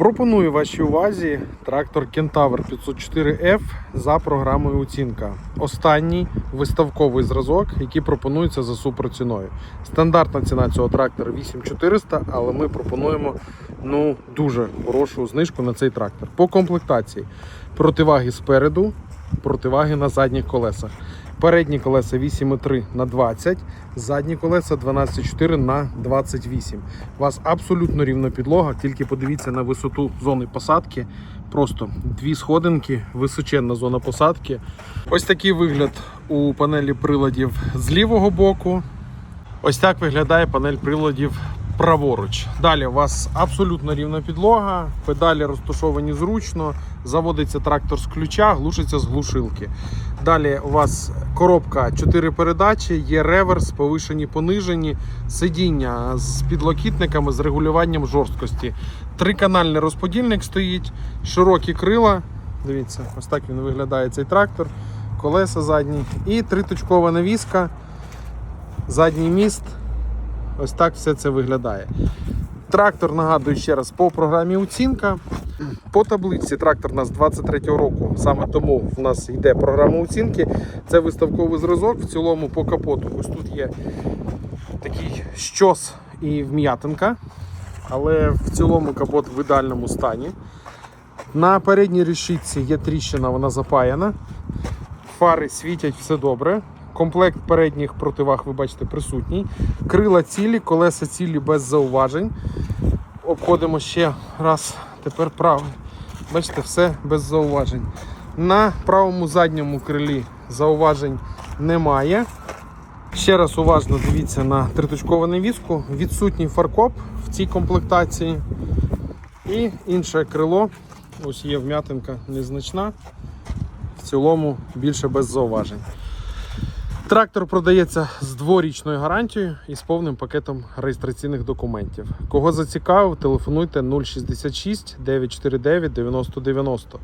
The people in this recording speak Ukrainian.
Пропоную вашій увазі трактор Кентавр 504F за програмою оцінка. Останній виставковий зразок, який пропонується за суперціною. Стандартна ціна цього трактора 8400, але ми пропонуємо ну дуже хорошу знижку на цей трактор. По комплектації противаги спереду, противаги на задніх колесах. Передні колеса 8,3 на 20, задні колеса 12,4 на 28. У вас абсолютно рівна підлога, тільки подивіться на висоту зони посадки. Просто дві сходинки, височенна зона посадки. Ось такий вигляд у панелі приладів з лівого боку. Ось так виглядає панель приладів праворуч. Далі у вас абсолютно рівна підлога, педалі розташовані зручно, заводиться трактор з ключа, глушиться з глушилки. Далі у вас коробка 4 передачі, є реверс, повишені, понижені, сидіння з підлокітниками з регулюванням жорсткості. Триканальний розподільник стоїть, широкі крила. Дивіться, ось так він виглядає цей трактор, колеса задні і триточкова навіска, задній міст. Ось так все це виглядає. Трактор, нагадую ще раз, по програмі оцінка. По таблиці трактор у нас 23-го року, саме тому в нас йде програма оцінки. Це виставковий зразок. В цілому по капоту. Ось тут є такий щос і вм'ятинка, але в цілому капот в ідеальному стані. На передній решітці є тріщина, вона запаяна. Фари світять все добре. Комплект передніх противаг, ви бачите, присутній. Крила цілі, колеса цілі без зауважень. Обходимо ще раз, тепер правий. Бачите, все без зауважень. На правому задньому крилі зауважень немає. Ще раз уважно дивіться на триточкову навіску. Відсутній фаркоп в цій комплектації. І інше крило. Ось є вм'ятинка незначна. В цілому більше без зауважень. Трактор продається з дворічною гарантією і з повним пакетом реєстраційних документів. Кого зацікавив, телефонуйте 066 949 9090.